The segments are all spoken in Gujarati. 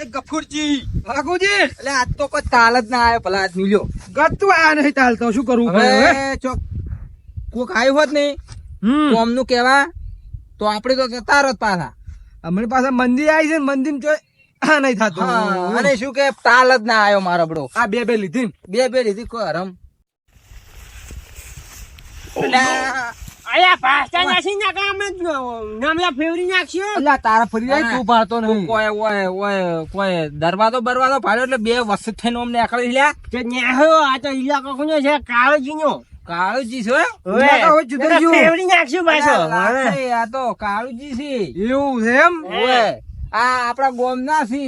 એ ગફુરજી વાઘુજી એટલે આજ તો કોઈ તાલ જ ના આવ્યો ભલા આદમી લ્યો ગતું આયા નહીં ચાલતો શું કરવું હવે હવે ચોક કોક આવ્યું હોત ને કોમનું કેવા તો આપણે તો જતા રત પાછા. અમારી પાસે મંદિર આવી છે ને મંદિર જો આ નહીં થતું. હા, અને શું કે તાલ જ ના આવ્યો મારો બડો આ બે બે લીધી બે બે લીધી કોઈ હરમ. અલ્યા, અલ્યા પાસ્તા નાસી નાખા અમે નામલા ફેવરી નાખશું. અલ્યા તારા ફરી જાય તું પાડતો નહીં. કોઈ ઓય ઓય કોઈ દરવાજો બરવાજો ફાડ્યો એટલે બે વસ્તુ થઈને અમને આકળી લ્યા. તે ન્યાહો આ તો ઇલાકો કોનો છે કાળોજીનો. કાળુજી છે? હોય જુદો એટલે ફેવરી નાખશું પાછો આ તો કાળુજી છે. એવું છે એમ? ઓય આ આપણા ગોમના છે.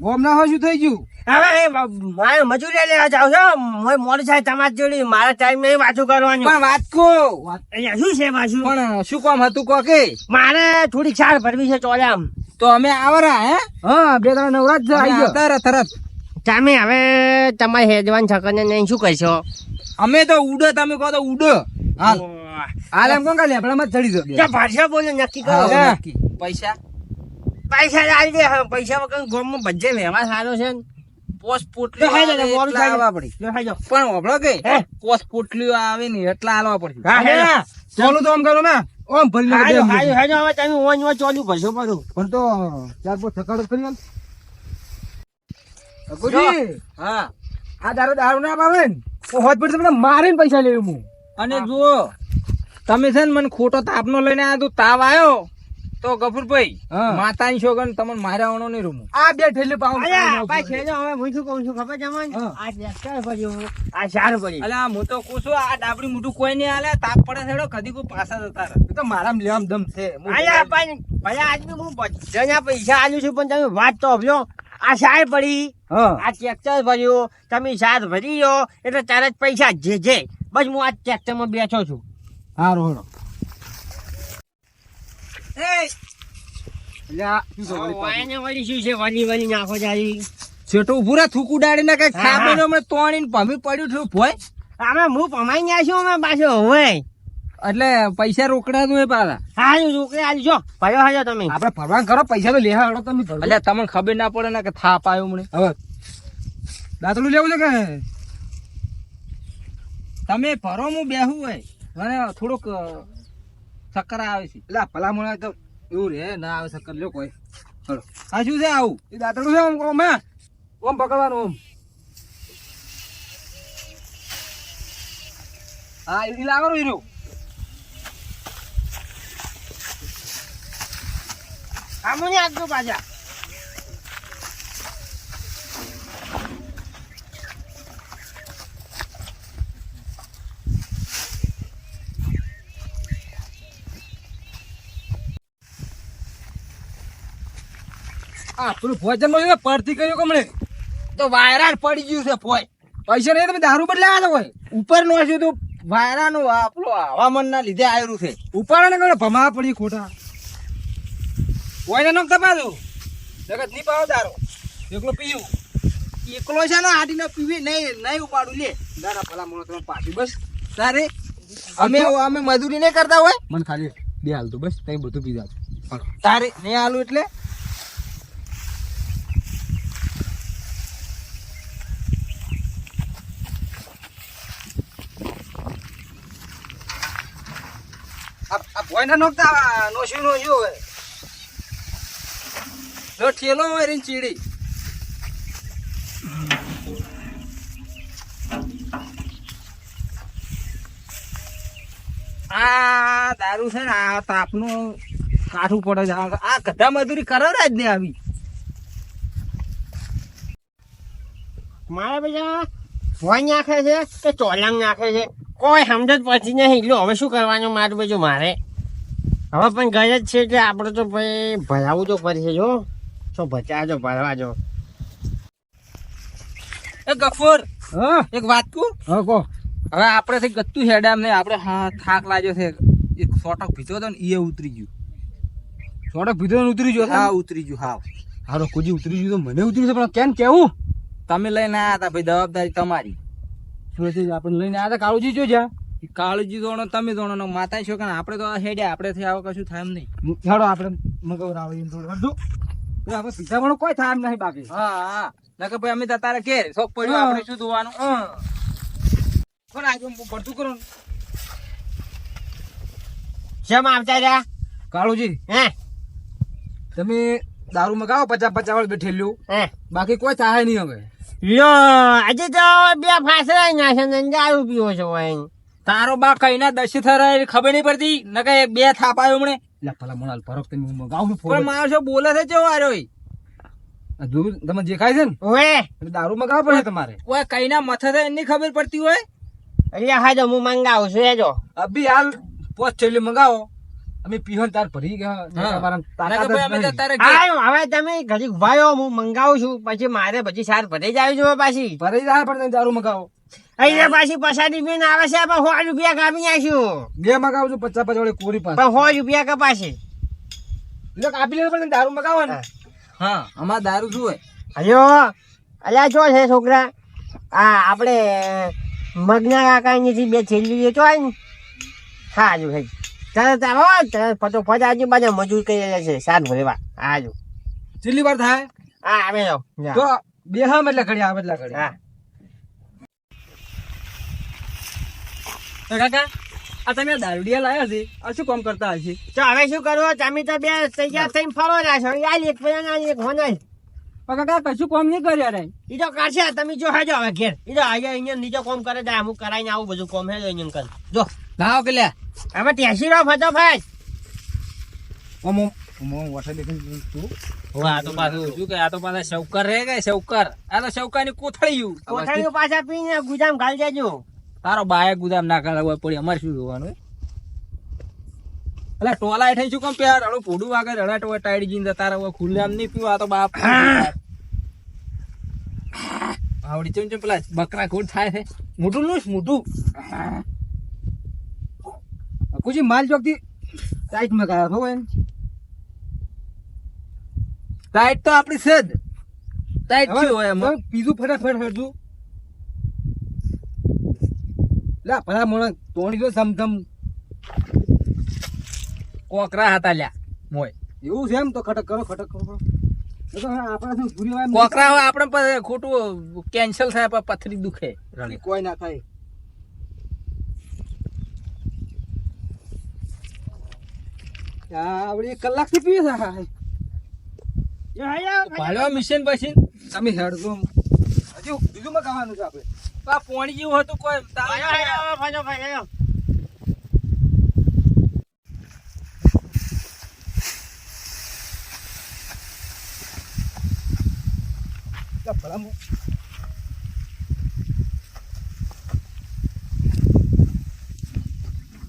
ગોમના શું થઈ ગયું? હવે મારે મજૂરી લેવા જાવ છો? મોય મોડું થાય તમારી જોડી મારા ટાઈમ નહીં પાછું કરવાની. પણ વાત કો અહીંયા શું છે પાછું? પણ શું કામ હતું કો કે મારે થોડી છાળ ભરવી છે ચોલામ તો અમે આવરા હે? હા બે ત્રણ આવી ગયો. આવતા તરત. તમે હવે તમારે હેજવાન છકને નહીં શું કહેશો? અમે તો ઉડો તમે કહો તો ઉડો. હાલ. હાલ એમ કોણ કાલે આપણામાં ચડી દો ભાષા બોલો નક્કી કરો. પૈસા? પૈસા લાવી દે પૈસા વગર ગામમાં બધે વ્યવહાર સારો છે ને. પોસ. આલવા પડી પણ હોભળો કે? પોસ પોટલીઓ આવે ને એટલા આલવા પડશે હા. ચાલુ તો આમ કરો ને ઓમ ભરી નાખો બે હાલો, મિનિટ. હાલો, હાલો, હવે તમે ઓન ઓન ચોલું ભરશો પાછું. પણ તો ચાર પાંચ થકાડો કરી આલ. અગુજી, હા આ દારૂ દારૂ ના પાવે ને હોત પડશે મને મારીને પૈસા લેવું હું અને જુઓ તમે છે ને મને ખોટો તાપનો લઈને આવ્યા તું તાવ આવ્યો તો ગફુરભાઈ હા. માતાની છોકર તમને મારા આવવાનો નહીં રૂમ. આ બે ઠેલી પાઉં હવે હું શું કહું છું ખબર છે આ ટ્રેક્ટર ભર્યું, આ ચાર ભરી. અલ્યા હું તો કહું છું આ ડાબડી મોટું કોઈ નહીં આલે તાપ પડે છેડો કદી કોઈ પાછા જતા રહે. તો મારા લેવામાં દમ છે. ભાઈ આજ પણ ભલે આજની હું બધાના પૈસા આલ્યું છું પણ તમે વાત તો અભ્યો આ સાર પડી. હા. આ ટ્રેક્ટર ભર્યું. તમે સાર ભરી લો એટલે તારા પૈસા જે જે. બસ હું આ ટ્રેક્ટરમાં બેઠો છું. હારો હારો એ અલ્યા શું છો વળી પાછું? વાયને વળી શું છે વળી વળી નાખો જાય છેટું ઉભું રે થૂકું ડાળીને કઈ હા, અમે તોડીને ભમી પડ્યું થયું ભોય. અમે હું પમાઈ ગયા છું અમે પાછો હવે. એટલે પૈસા રોકડા તું એ પાછા. હાલ છોકરી હાલ જો. ભાઈઓ હાજો તમે. આપણે ભરવાન કરો પૈસા તો લેવા હળો તમે એટલે તમને ખબર ના પડે ને કે થાપ આવ્યો મને. હવે દાંતલું લેવું છે કે? તમે ભરો હું બેહું હોય. મને થોડુંક અ, ચક્કર આવે છે. એટલે ભલામણ તો એવું રે ના આવે શક્કર લ્યો કોઈ. ચલો આ શું છે આવું? એ દાંતલું છે ઓમ ઓમ હે? ઓમ પકડવાનું ઓમ. હા એ લાવો હીરો. આમુની આજુ પાછા. આ પેલું ભોજનમાં પડતી કર્યું કમણે તો વાયરા પડી ગયું છે ફોય પૈસા નહીં તમે દારૂ બદલા આવ્યા હોય ઉપર નો છે તો વાયરાનું આપણું હવામાન ના લીધે આવ્યું છે. ઉપાડો ને ભમા પડી ખોટા. કોઈને નો પાછું જગત નહીં પાવો દારો એકલો પીવું એકલો છે ને આડીને પીવી નહીં નહીં ઉપાડું લે. દારા ભલા મોણો તમે પાછી બસ. તારે? અમે અમે મજૂરી નહીં કરતા હોય? મને ખાલી બે હાલ તો બસ તઈ બધું પીધા તારે નહીં હાલું એટલે? આ ભોયને નોખતા નોશું નોશું હવે જો ઠેલો હોય એની ચીડી. આ દારૂ છે ને, આ તાપનું કાઠું પડે છે. આ ગધા મજૂરી કરો જ ને આવી. મારા બધા ભોય નાખે છે કે ચોલાંગ નાખે છે? કોઈ સમજ પડતી નહીં. એટલું હવે શું કરવાનું મારું બધું મારે? હવે પણ ગઈ જ છે એટલે આપણે તો ભાઈ ભરાવું તો પડશે જો. શું ભચાજો ભરવા જો એ ગફુર હ? એક વાત કહું? હા કહો. હવે આપણે થઈ ગત્તું હેડામ ને આપણે હા થાક લાગ્યો છે. એક સોટક ભીતો હતો ને એ ઉતરી ગયું. સોટક ભીતો ને ઉતરી ગયો હા ઉતરી ગયું હા. હારો કુજી ઉતરી ગયું તો મને ઉતરી છે પણ કેમ કેવું? તમે લઈને આવ્યા હતા ભાઈ જવાબદારી તમારી. શું છે આપણે લઈને આવ્યા કાળુજી જો જ્યાં. કાળજી જોણો તમે જોણો નો માતા છો કે આપણે તો હેડ્યા આપણે થી આવો કશું થાય એમ નહીં. ચાલો આપણે મગર આવે એમ થોડું વાળું કોઈ થાય એમ નહીં બાકી. હા હા. નકર ભાઈ અમે તો તારે કે શોખ પડ્યો આપણે શું ધોવાનું હા. કોણ આજે હું ભરતું કરું શેમ આવતા રહ્યા? કાળુજી. હે? તમે દારૂ મગાવો પચાસ પચાસ વાળું બેઠેલું હે? બાકી કોઈ થાય નહીં હવે. યો આજે તો બે ફાસરા ને દારૂ પીવો છો ભાઈ તારો બા કઈ ના દશી થરાય ખબર નહીં પડતી ન એ બે થાપાયો હમણે. એટલે ભલા મોણાલ ફરક તમે હું મગાવું છું પણ મારો માણસો બોલે છે ચેવો આર્યો ઈ? તમે જે ખાય છે ને ઓએ દારૂ મગાવ પડે તમારે. કોઈ કઈ ના મથે થાય એની ખબર પડતી હોય? એટલે હા જો હું મંગાવું છું એ જો અભી હાલ પોચ ચેલી મગાવો. અમે પીહન તાર ભરી ગયા. હા. જ હવે તમે ઘડી ઉભાયો હું મંગાવું છું પછી મારે પછી સાર ભરી જ આવી જોઈએ પાછી. ભરાઈ જાય પણ દારૂ મગાવો. અહીંયા પાછી પછાડી બેન આવે છે પણ સો રૂપિયા કાપી નાખ્યું. બે મગાવજો પચાસ પચાસ વાળી કોરી પાસે. સો રૂપિયા કપાશે. એટલે કાપી લેવું પણ દારૂ મગાવો ને. હા અમાર દારૂ શું હોય? હયો અલ્યા જો છે છોકરા આ આપણે મગના કાકાની બે છેલ્લી તો હોય ને. હાજુ ભાઈ તરત આવો તરત ફટોફટ આજુબાજુ મજૂર કરી છે સાત ભરેવા હાજુ છેલ્લી વાર થાય? હા આવે તો બે હા એટલે ઘડી આવે એટલે ઘડી. હા. તો કાકા આ તમે દારૂડિયા લાયા છે? આ શું કામ કરતા હશે? તો હવે શું કરવું? તમે તો બે તૈયાર થઈને ફરો છો. યાર એક ના એક પણ કાકા કશું કોમ નહીં કર્યા રે. ઈ તો કરશે તમે જો હાજો હવે ઘેર. ઈ તો અહીંયા અહીંયા નીચે કોમ કરે જાય અમુક કરાઈને આવું બધું કોમ હે અહીંયા કર જો લાવો કે લે. હવે ટેસી રહો ફટોફટ ઓમ ઓમ ઓમ ઓમ દેખીને તું. આ તો પાછું શું કે આ તો પાછા શૌકર રે કે શૌકર? આ તો શૌકરની કોથળિયું પાછા પીને ગુદામ ઘાલ દેજો. તારો બાય ગુદામ ના કરાવવા પડી અમારે શું જોવાનું? એટલે ટોલા હેઠે છું કેમ પ્યાર અડો પોડું વાગે રડા ટોવા ટાઈડ જીન જતા રહો. ખુલ્લે આમ નહીં પીવા તો બાપ. આવડી ચમ ચમ પેલા બકરા ખોડ થાય છે. મોટું નું મોટું કુજી માલ ચોકથી ટાઈટ મગાવ્યો છો એમ ટાઈટ તો આપડી છે જ. ટાઈટ શું હોય એમાં. પીધું ફટાફટ હરજું લા ભલા મોણા તોડી દો સમ સમ કોકરા હતા લ્યા. મોય. એવું છે એમ તો ખટક કરો ખટક કરો આપણા કોકરા હોય આપણે પછી ખોટું કેન્સલ થાય પણ પથરી દુખે. કોઈ ના થાય. આ આવડી એક કલાકથી પીએ છે હા, હા. મિશન પછી? તમે હેડજો. હજુ બીજું મગાવવાનું છે આપણે. આ પોણી જેવું હતું કોઈ. ભલા મો-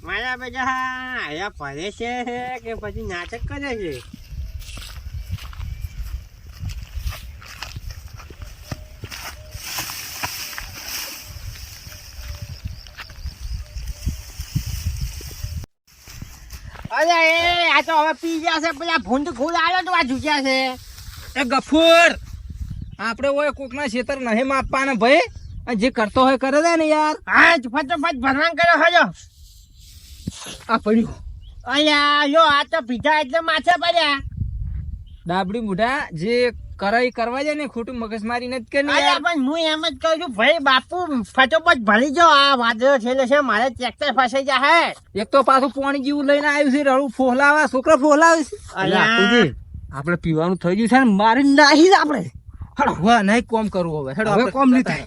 મારા બધા અહીંયા ફરે છે કે પછી નાટક કરે છે અરે એ આ તો હવે પી ગયા છે પેલા ભૂંડ ખુદ આવ્યો તો આ જુજ્યા છે એ ગફુર આપણે ઓય કોકના ખેતર નહીં માપવાના ભાઈ. જે કરતો હોય કરે દે ને યાર. હા જ ફટોફટ ભરવાન કરો હજો. આ પડ્યું. અહીંયા યો આ તો પીધા એટલે માથે પડ્યા. ડાબડી મુઢા જે કરાઈ કરવા જાય ને ખોટું મગજમારી નથી કરી યાર. પણ હું એમ જ કહું છું ભાઈ બાપુ ફટોફટ ભરી જાઓ. આ વાદળો છેલ્લે છે મારે ટ્રેક્ટર ફસાઈ જાય હે. એક તો પાછું પાણી જેવું લઈને આવ્યું છે રડું ફોહલાવા છોકરા ફોહલાવે છે. અલ્યા. આપણે પીવાનું થઈ ગયું છે ને મારી નાહી જ આપણે. હેડો. હવે નહીં કોમ કરવું હવે. હેડો હવે કોમ નહીં થાય.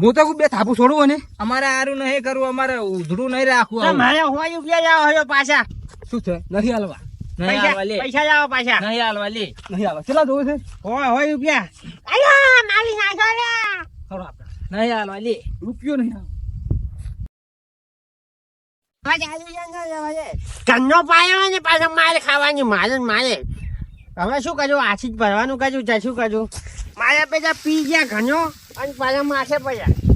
હું તો બે થાપુ છોડું અને. અમારે આરું નહીં કરવું અમારે ઉધડું નહીં રાખવું. મારે હોય રૂપિયા જાવ હજો પાછા? શું છે? હાલવા. પૈસા જાવ પાછા. નહીં હાલવા લે. નહીં હાલવા. કેટલા જોવે છે? હોય હોય રૂપિયા અલ્યા મારી નાખો લે ખરો આપણે. નહીં હાલવા લે. રૂપિયો નહીં હાલવા કંનો પાયો ને પાછા મારે ખાવાની મારે મારે હવે શું કરવું આછી જ ભરવાનું કરવું છે શું કરવું મારે પેલા પી ગયા ઘણો અને પાછા માથે પડ્યા.